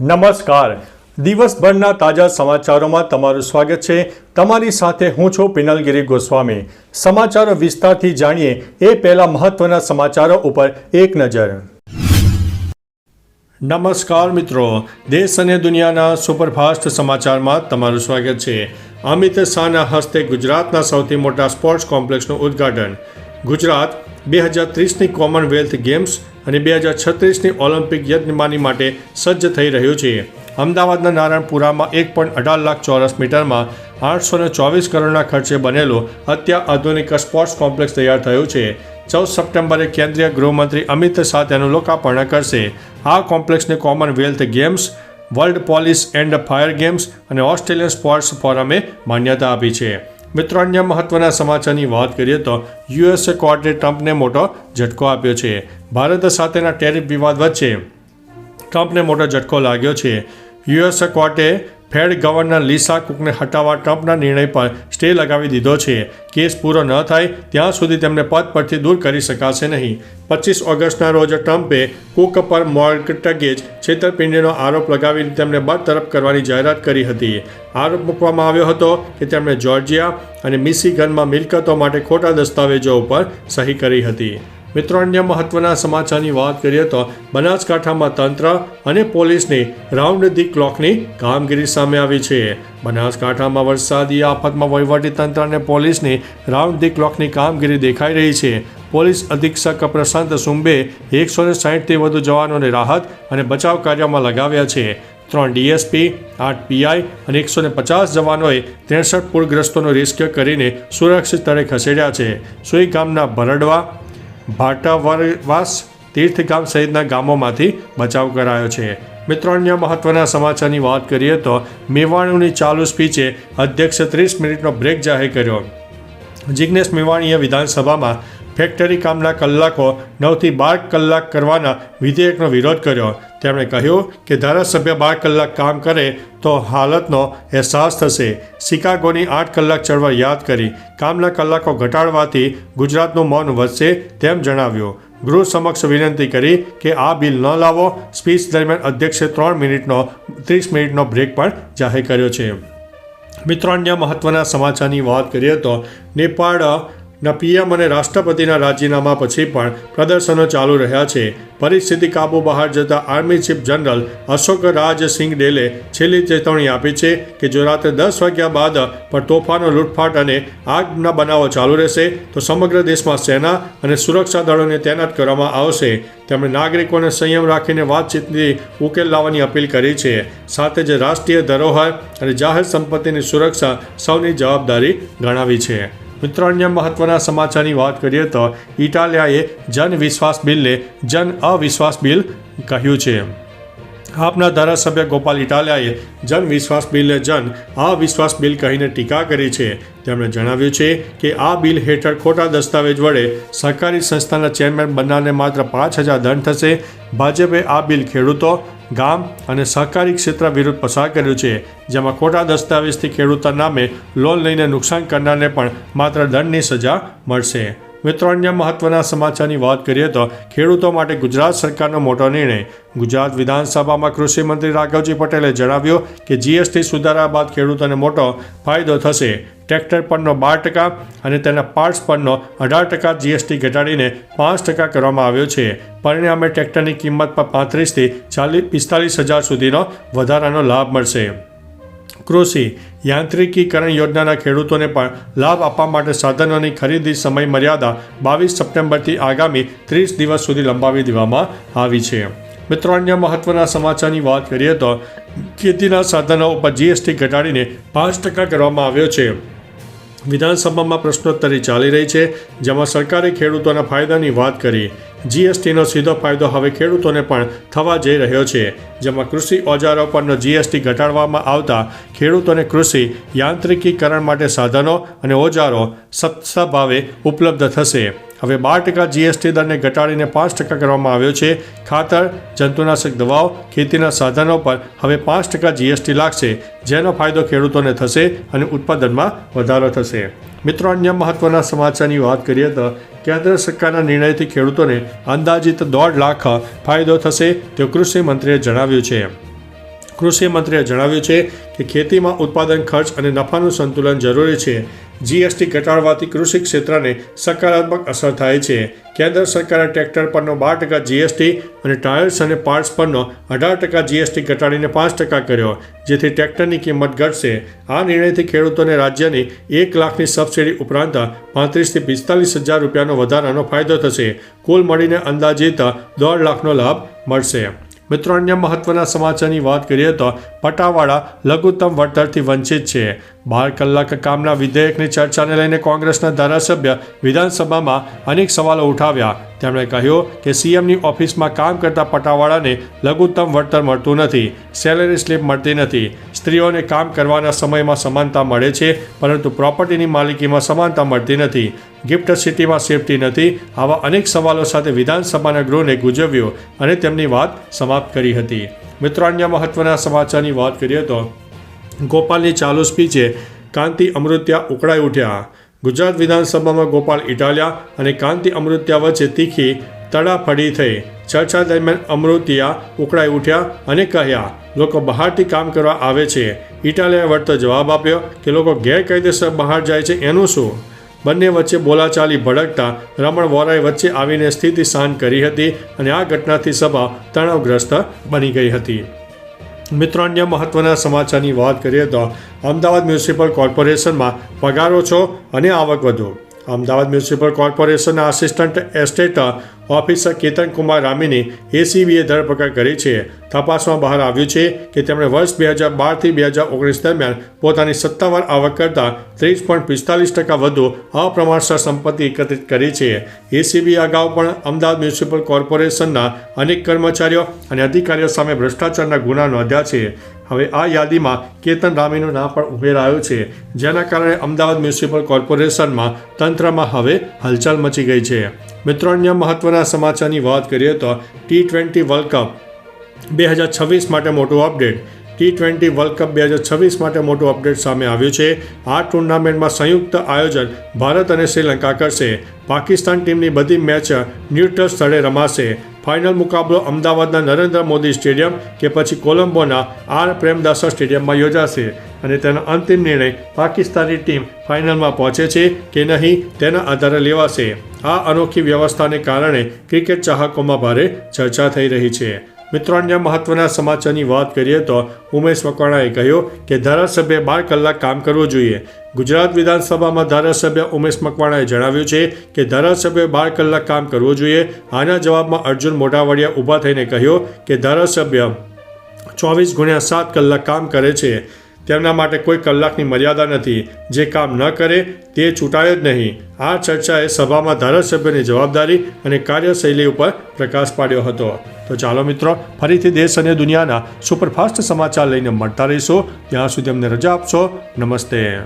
નમસ્કાર. દિવસભરના તાજા સમાચારોમાં તમારું સ્વાગત છે. તમારી સાથે હું છું પિનલગીરી ગોસ્વામી. સમાચારો વિસ્તારથી જાણીએ એ પહેલા મહત્વના સમાચારો ઉપર એક નજર. નમસ્કાર મિત્રો. દેશ અને દુનિયાના સુપરફાસ્ટ સમાચારમાં તમારું સ્વાગત છે. અમિત શાહના હસ્તે ગુજરાતના સૌથી મોટા સ્પોર્ટ્સ કોમ્પ્લેક્સનું ઉદ્ઘાટન. ગુજરાત બે હજાર ત્રીસની કોમનવેલ્થ ગેમ્સ અને બે હજાર છત્રીસની ઓલિમ્પિક યજમાની માટે સજ્જ થઈ રહ્યું છે. અમદાવાદના નારાયણપુરામાં એક પોઈન્ટ અઢાર લાખ ચોરસ મીટરમાં આઠસો ને ચોવીસ કરોડના ખર્ચે બનેલો અત્યાધુનિક સ્પોર્ટ્સ કોમ્પ્લેક્સ તૈયાર થયો છે. ચૌદ સપ્ટેમ્બરે કેન્દ્રીય ગૃહમંત્રી અમિત શાહ તેનું લોકાર્પણ કરશે. આ કોમ્પ્લેક્સને Commonwealth Games, World Police and Fire Games અને ઓસ્ટ્રેલિયન સ્પોર્ટ્સ ફોરમે માન્યતા આપી છે. મિત્રો, અન્ય મહત્વના સમાચારની વાત કરીએ તો યુએસએ કોર્ટે ટ્રમ્પને મોટો ઝટકો આપ્યો છે. ભારત સાથેના ટેરિફ વિવાદ વચ્ચે ટ્રમ્પને મોટો ઝટકો લાગ્યો છે. યુએસએ કોર્ટે ફેડ ગવર્નર લિસા કુકને હટાવવા ટ્રમ્પના નિર્ણય પર સ્ટે લગાવી દીધો છે. કેસ પૂરો ન થાય ત્યાં સુધી તેમને પદ પરથી દૂર કરી શકાશે નહીં. પચીસ ઓગસ્ટના રોજ ટ્રમ્પે કુક પર મોર્ગટગેજ છેતરપિંડીનો આરોપ લગાવીને તેમને બરતરફ કરવાની જાહેરાત કરી હતી. આરોપ મૂકવામાં આવ્યો હતો કે તેમણે જોર્જિયા અને મિશિગનમાં મિલકતો માટે ખોટા દસ્તાવેજો ઉપર સહી કરી હતી. મિત્રો, અન્ય મહત્વના સમાચારની વાત કરીએ તો બનાસકાંઠામાં તંત્ર અને પોલીસની રાઉન્ડ ધી ક્લોકની કામગીરી સામે આવી છે. બનાસકાંઠામાં વરસાદી આફતમાં વહીવટી તંત્ર અને પોલીસની રાઉન્ડ ધી ક્લોકની કામગીરી દેખાઈ રહી છે. પોલીસ અધિક્ષક પ્રશાંત સુંબે એકસો ને સાહીઠથી વધુ જવાનોને રાહત અને બચાવ કાર્યમાં લગાવ્યા છે. ત્રણ ડીએસપી, આઠ પીઆઈ અને એકસો ને પચાસ જવાનોએ ત્રેસઠ પૂરગ્રસ્તોનો રેસ્ક્યુ કરીને સુરક્ષિત સ્થળે ખસેડ્યા છે. સુઈ ગામના ભરડવા ભાટાવાસ તીર્થગામ સહિતના ગામોમાંથી બચાવ કરાયો છે. મિત્રો, અન્ય મહત્વના સમાચારની વાત કરીએ તો મેવાણુની ચાલુ સ્પીચે અધ્યક્ષે ત્રીસ મિનિટનો બ્રેક જાહેર કર્યો. જિજ્ઞેશ મેવાણીએ વિધાનસભામાં ફેક્ટરી કામના કલાકો નવથી બાર કલાક કરવાના વિધેયકનો વિરોધ કર્યો. તેમણે કહ્યું કે ધારાસભ્ય બાર કલાક કામ કરે તો હાલતનો અહેસાસ થશે. શિકાગોની આઠ કલાક ચળવળ યાદ કરી. કામના કલાકો ઘટાડવાથી ગુજરાતનું મૌન વધશે તેમ જણાવ્યું. ગૃહ સમક્ષ વિનંતી કરી કે આ બિલ ન લાવો. સ્પીચ દરમિયાન અધ્યક્ષે ત્રણ મિનિટનો, ત્રીસ મિનિટનો બ્રેક પણ જાહેર કર્યો છે. મિત્રો, અન્ય મહત્વના સમાચારની વાત કરીએ તો નેપાળના પીએમ અને રાષ્ટ્રપતિના રાજીનામા પછી પણ પ્રદર્શનો ચાલુ રહ્યા છે. પરિસ્થિતિ કાબુ બહાર જતા army chief general Ashok Raj Singh ડેલે છેલ્લી ચેતવણી આપી છે કે જો રાત્રે દસ વાગ્યા બાદ પણ તોફાનો લૂંટફાટ અને આગના બનાવો ચાલુ રહેશે, તો સમગ્ર દેશમાં સેના અને સુરક્ષા દળોને તૈનાત કરવામાં આવશે. તેમણે નાગરિકોને સંયમ રાખીને વાતચીતથી ઉકેલ લાવવાની અપીલ કરી છે. સાથે જ રાષ્ટ્રીય ધરોહર અને જાહેર સંપત્તિની સુરક્ષા સૌની જવાબદારી ગણાવી છે. મિત્રો અન્ય મહત્વના સમાચારની વાત કરીએ તો ઇટાલિયાએ જન વિશ્વાસ બિલને જન અવિશ્વાસ બિલ કહ્યું છે. આપના ધારાસભ્ય ગોપાલ ઇટાલિયાએ જન વિશ્વાસ બિલને જન અવિશ્વાસ બિલ કહીને ટીકા કરી છે. તેમણે જણાવ્યું છે કે આ બિલ હેઠળ ખોટા દસ્તાવેજ વડે સરકારી સંસ્થાના ચેરમેન બનનારને માત્ર પાંચ હજાર દંડ થશે. ભાજપે આ બિલ ખેડૂતો ગામ અને સહકારી ક્ષેત્ર વિરુદ્ધ પસાર કર્યું છે, જેમાં ખોટા દસ્તાવેજથી ખેડૂતના નામે લોન લઈને નુકસાન કરનારને પણ માત્ર દંડની સજા મળશે. મિત્રો, અન્ય મહત્વના સમાચારની વાત કરીએ તો ખેડૂતો માટે ગુજરાત સરકારનો મોટો નિર્ણય. ગુજરાત વિધાનસભામાં કૃષિ મંત્રી રાઘવજી પટેલે જણાવ્યું કે, જીએસટી સુધારા બાદ ખેડૂતોને મોટો ફાયદો થશે. ટ્રેક્ટર પરનો બાર ટકા અને તેના પાર્ટ્સ પરનો અઢાર ટકા જીએસટી ઘટાડીને પાંચ ટકા કરવામાં આવ્યો છે. પરિણામે ટ્રેક્ટરની કિંમત પર પાંત્રીસથી ચાલીસ પિસ્તાલીસ હજાર સુધીનો વધારાનો લાભ મળશે. કૃષિ, યાંત્રિકીકરણ યોજનાના ખેડૂતોને પણ લાભ આપવા માટે સાધનોની ખરીદી સમય મર્યાદા બાવીસ સપ્ટેમ્બરથી આગામી ત્રીસ દિવસ સુધી લંબાવી દેવામાં આવી છે. મિત્રો, અન્ય મહત્વના સમાચારની વાત કરીએ તો ખેતીના સાધનો ઉપર જીએસટી ઘટાડીને પાંચ ટકા કરવામાં આવ્યો છે. વિધાનસભામાં પ્રશ્નોત્તરી ચાલી રહી છે જેમાં સરકારે ખેડૂતોના ફાયદાની વાત કરી. જીએસટીનો સીધો ફાયદો હવે ખેડૂતોને પણ થવા જઈ રહ્યો છે. જેમાં કૃષિ ઓજારો પરનો જીએસટી ઘટાડવામાં આવતા ખેડૂતોને કૃષિ યાંત્રિકીકરણ માટે સાધનો અને ઓજારો સસ્તા ભાવે ઉપલબ્ધ થશે. હવે બાર ટકા જીએસટી દરને ઘટાડીને પાંચ ટકા કરવામાં આવ્યો છે. ખાતર, જંતુનાશક દવાઓ, ખેતીના સાધનો પર હવે પાંચ ટકા જીએસટી લાગશે, જેનો ફાયદો ખેડૂતોને થશે અને ઉત્પાદનમાં વધારો થશે. મિત્રો, અન્ય મહત્વના સમાચારની વાત કરીએ તો કેન્દ્ર સરકારના નિર્ણયથી ખેડૂતોને અંદાજિત દોઢ લાખ ફાયદો થશે તેવું કૃષિ મંત્રીએ જણાવ્યું છે. કૃષિ મંત્રીએ જણાવ્યું છે કે ખેતીમાં ઉત્પાદન ખર્ચ અને નફાનું સંતુલન જરૂરી છે. જીએસટી ઘટાડવાથી કૃષિ ક્ષેત્રને સકારાત્મક અસર થાય છે. કેન્દ્ર સરકારે ટ્રેક્ટર પરનો બાર ટકા જીએસટી અને ટાયર્સ અને પાર્ટ્સ પરનો અઢાર ટકા જીએસટી ઘટાડીને પાંચ ટકા કર્યો, જેથી ટ્રેક્ટરની કિંમત ઘટશે. આ નિર્ણયથી ખેડૂતોને રાજ્યની એક લાખની સબસિડી ઉપરાંત પાંત્રીસથી પિસ્તાલીસ હજાર રૂપિયાનો વધારાનો ફાયદો થશે. કુલ મળીને અંદાજિત દોઢ લાખનો લાભ મળશે. મિત્રો અન્ય મહત્વના સમાચારની વાત કરીએ તો પટાવાળા લઘુત્તમ વળતરથી વંચિત છે. બાર કલાક કામના વિધેયકની ચર્ચાને લઈને કોંગ્રેસના ધારાસભ્ય વિધાનસભામાં અનેક સવાલો ઉઠાવ્યા. તેમણે કહ્યું કે સીએમની ઓફિસમાં કામ કરતા પટાવાળાને લઘુત્તમ વળતર મળતું નથી, સેલરી સ્લીપ મળતી નથી. સ્ત્રીઓને કામ કરવાના સમયમાં સમાનતા મળે છે, પરંતુ પ્રોપર્ટીની માલિકીમાં સમાનતા મળતી નથી. ગિફ્ટ સિટીમાં સેફટી નથી, આવા અનેક સવાલો સાથે વિધાનસભાના ગૃહને ગુજવ્યું અને તેમની વાત સમાપ્ત કરી હતી. મિત્રો, અન્ય મહત્વના સમાચારની વાત કરીએ તો ગોપાલની ચાલુ સ્પીચે કાંતિ, અમૃત્યા ઉકળાઈ ઉઠ્યા. ગુજરાત વિધાનસભામાં ગોપાલ ઇટાલિયા અને કાંતિ, અમૃત્યા વચ્ચે તીખી તડાફડી થઈ. ચર્ચા દરમિયાન અમૃતિયા ઉકળાઈ ઉઠ્યા અને કહ્યા, લોકો બહારથી કામ કરવા આવે છે. ઇટાલિયાએ વળતો જવાબ આપ્યો કે, લોકો ગેરકાયદેસર બહાર જાય છે, એનું શું? બંને વચ્ચે બોલાચાલી ભડકતા રમણ વોરાએ વચ્ચે આવીને સ્થિતિ શાંત કરી હતી અને આ ઘટનાથી સભા તણાવગ્રસ્ત બની ગઈ હતી. મિત્રો અન્ય મહત્વના સમાચારની વાત કરીએ તો અમદાવાદ મ્યુનિસિપલ કોર્પોરેશનમાં પગારો છો અને આવક વધુ. અમદાવાદ મ્યુનિસિપલ કોર્પોરેશનના assistant estate officer Ketan Kumar રામીની એસીબીએ ધરપકડ કરી છે. તપાસમાં બહાર આવ્યું છે કે તેમણે વર્ષ બે હજાર બારથી બે હજાર ઓગણીસ દરમિયાન પોતાની સત્તાવાર આવક કરતાં ત્રીસ પોઈન્ટ પિસ્તાલીસ ટકા વધુ અપ્રમાણસર સંપત્તિ એકત્રિત કરી છે. એસીબી અગાઉ પણ અમદાવાદ મ્યુનિસિપલ કોર્પોરેશનના અનેક કર્મચારીઓ અને અધિકારીઓ સામે ભ્રષ્ટાચારના ગુના નોંધ્યા છે. હવે આ યાદીમાં કેતન રામીનું નામ પણ ઉમેરાયું છે, જેના કારણે અમદાવાદ મ્યુનિસિપલ કોર્પોરેશનમાં તંત્રમાં હવે હલચલ મચી ગઈ છે. મિત્રો, અન્ય મહત્વના સમાચારની વાત કરીએ તો ટી ટ્વેન્ટી વર્લ્ડ કપ બે હજાર છવ્વીસ માટે મોટું update. T twenty World Cup બે હજાર છવ્વીસ માટે મોટું અપડેટ સામે આવ્યું છે. આ ટુર્નામેન્ટમાં સંયુક્ત આયોજન ભારત અને શ્રીલંકા કરશે. પાકિસ્તાન ટીમની બધી મેચ ન્યુટ્રલ સ્થળે રમાશે. ફાઇનલ મુકાબલો અમદાવાદના નરેન્દ્ર મોદી સ્ટેડિયમ કે પછી કોલંબોના આર પ્રેમદાસા સ્ટેડિયમમાં યોજાશે અને તેનો અંતિમ નિર્ણય પાકિસ્તાની ટીમ ફાઇનલમાં પહોંચે છે કે નહીં તેના આધારે લેવાશે. આ અનોખી વ્યવસ્થાને કારણે ક્રિકેટ ચાહકોમાં ભારે ચર્ચા થઈ રહી છે. મિત્રો, અન્ય મહત્વના સમાચારની વાત કરીએ તો ઉમેશ મકવાણાએ કહ્યું કે ધારાસભ્ય બાર કલાક કામ કરવું જોઈએ. ગુજરાત વિધાનસભામાં ધારાસભ્ય ઉમેશ મકવાણાએ જણાવ્યું છે કે ધારાસભ્ય બાર કલાક કામ કરવું જોઈએ. આના જવાબમાં અર્જુન મોઢાવડિયા ઊભા થઈને કહ્યું કે ધારાસભ્ય ચોવીસ ગુણ્યા સાત કલાક કામ કરે છે. તેમના માટે કોઈ કલાકની મર્યાદા નથી. જે કામ ન કરે, તે છૂટાય જ નહીં. આ ચર્ચાએ સભામાં ધારાસભ્યની જવાબદારી અને કાર્યશૈલી ઉપર પ્રકાશ પાડ્યો હતો. તો ચાલો મિત્રો, ફરીથી દેશ અને દુનિયાના સુપરફાસ્ટ સમાચાર લઈને મળતા રહીશો. ત્યાં સુધી અમને રજા આપશો. નમસ્તે.